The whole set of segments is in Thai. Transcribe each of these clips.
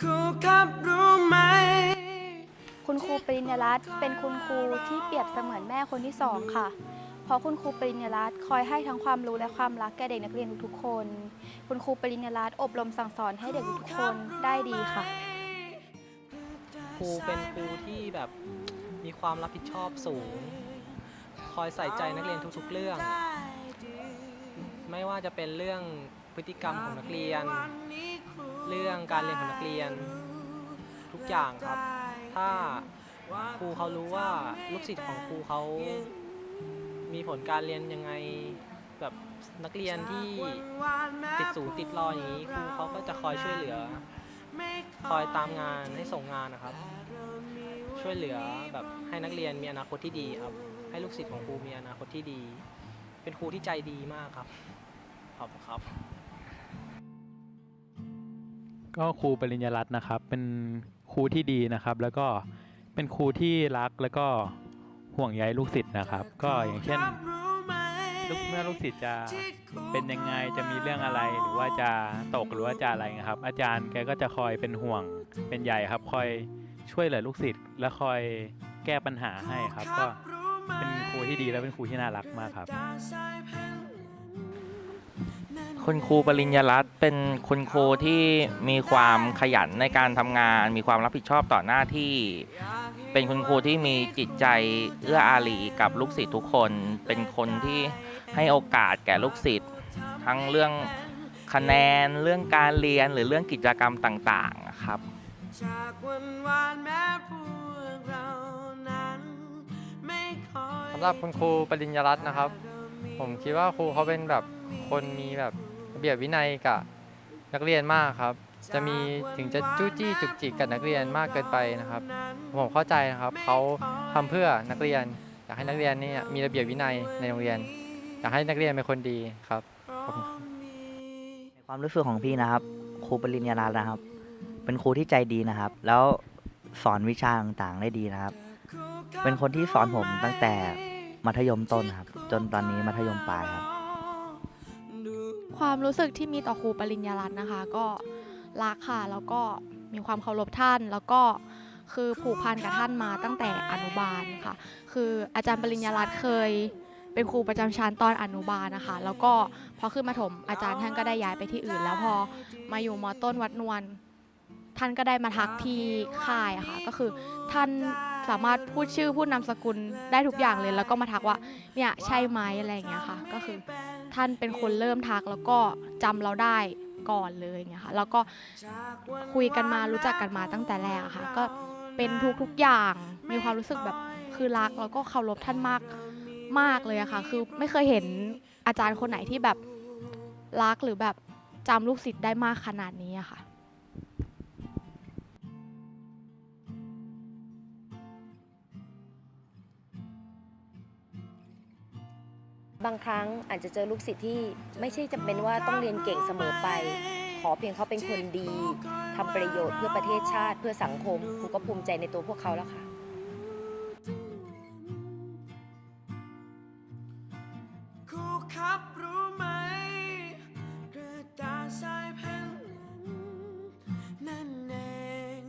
ครูครับรู้ไหมคุณครูปริญญารัตน์เป็นคุณครูที่เปรียบเสมือนแม่คนที่สองค่ะ เพราะคุณครูปริญญารัตน์คอยให้ทั้งความรู้และความรักแก่เด็กนักเรียนทุกๆคน คุณครูปริญญารัตน์อบรมสั่งสอนให้เด็กทุกๆคนได้ดีค่ะ ครูเป็นครูที่แบบมีความรับผิดชอบสูง คอยใส่ใจนักเรียนทุกๆ เรื่อง ไม่ว่าจะเป็นเรื่องพฤติกรรมของนักเรียน เรื่องการเรียนของนักเรียน ทุกอย่างครับ ถ้าครูเขารู้ว่าลูกศิษย์ของครูเขามีผลการเรียนยังไงแบบนักเรียนที่ติดศูติดรออย่างนี้ครูเขาก็จะคอยช่วยเหลือ คอยตามงานให้ส่งงานนะครับ ช่วยเหลือแบบให้นักเรียนมีอนาคตที่ดีครับ ให้ลูกศิษย์ของครูมีอนาคตที่ดี เป็นครูที่ใจดีมากครับขอบคุณครับ ก็ครูปริญญารัตน์นะครับ เป็นครูที่ดีนะครับ แล้วก็เป็นครูที่รักแล้วก็ห่วงใยลูกศิษย์นะครับ ก็อย่างเช่นลูกเมื่อลูกศิษย์จะเป็นยังไงจะมีเรื่องอะไรหรือว่าจะตกหรือว่าจะอะไรนะครับ อาจารย์แกก็จะคอยเป็นห่วงเป็นใหญ่ครับ คอยช่วยเหลือลูกศิษย์และคอยแก้ปัญหาให้ครับ ก็เป็นครูที่ดีและเป็นครูที่น่ารักมากครับ คุณครูปริญญารัตน์เป็นคุณครูที่มีความขยันในการทำงาน มีความรับผิดชอบต่อหน้าที่ เป็นคุณครูที่มีจิตใจเอื้ออารีกับลูกศิษย์ทุกคน เป็นคนที่ให้โอกาสแก่ลูกศิษย์ทั้งเรื่องคะแนนเรื่องการเรียนหรือเรื่องกิจกรรมต่างๆครับ จากวันวานแม้พวกเรานั้นไม่คอย สำหรับคุณครูปริญญารัตน์นะครับ ผมคิดว่าครูเขาเป็นแบบคนมีแบบ ระเบียบวินัยกับนักเรียนมากครับ จะมีถึงจะจู้จี้จุกจิกกับนักเรียนมากเกินไปนะครับ ผมเข้าใจนะครับเขาทำเพื่อนักเรียนอยากให้นักเรียนนี่มีระเบียบวินัยในโรงเรียน อยากให้นักเรียนเป็นคนดีครับความรู้สึกของพี่นะครับ ครูปริญญารัตน์นะครับ เป็นครูที่ใจดีนะครับ แล้วสอนวิชาต่างๆได้ดีนะครับ เป็นคนที่สอนผมตั้งแต่มัธยมต้นครับ จนตอนนี้มัธยมปลายครับ ความรู้สึกที่มีต่อครูปริญญารัตน์นะคะ ก็รักค่ะแล้วก็มีความเคารพท่าน แล้วก็คือผูกพันกับท่านมาตั้งแต่อนุบาลค่ะ คืออาจารย์ปริญญารัตน์เคยเป็นครูประจำชั้นตอนอนุบาลนะคะ แล้วก็พอขึ้นมาถมอาจารย์ท่านก็ได้ย้ายไปที่อื่น แล้วพอมาอยู่มอต้นวัดนวลท่านก็ได้มาทักที่ค่ายะค่ะ ก็คือท่านสามารถพูดชื่อพูดนามสกุลได้ทุกอย่างเลย แล้วก็มาทักว่าเนี่ยใช่ไหมอะไรอย่างเงี้ยค่ะ ก็คือ ท่านเป็นคนเริ่มทักแล้วก็จำเราได้ก่อนเลยอย่างเนี่ยค่ะแล้วก็คุยกันมารู้จักกันมาตั้งแต่แรกค่ะ ก็เป็นทุกๆอย่างมีความรู้สึกแบบคือรักแล้วก็เคารพท่านมากมากเลยอะค่ะ คือไม่เคยเห็นอาจารย์คนไหนที่แบบรักหรือแบบจำลูกศิษย์ได้มากขนาดนี้อะค่ะ บางครั้งอาจจะเจอลูกศิษย์ที่ไม่ใช่จำเป็นว่าต้องเรียนเก่งเสมอไป ขอเพียงเขาเป็นคนดีทำประโยชน์เพื่อประเทศชาติเพื่อสังคมครูก็ภูมิใจในตัวพวกเขาแล้วค่ะครูครับรู้ไหมกระดาษทรายแผ่นนั่นเอง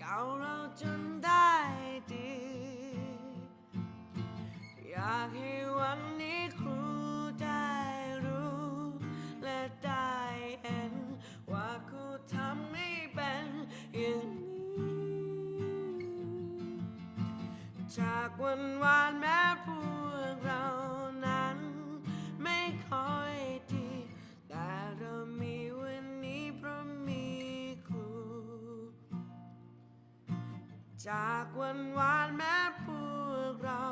เก่าเราจนได้ดีอยากให้วัน วันวานแม้พวกเรานั้น ไม่ค่อยดี แต่เรามีวันนี้เพราะมีครู จากวันวานแม้พวกเรา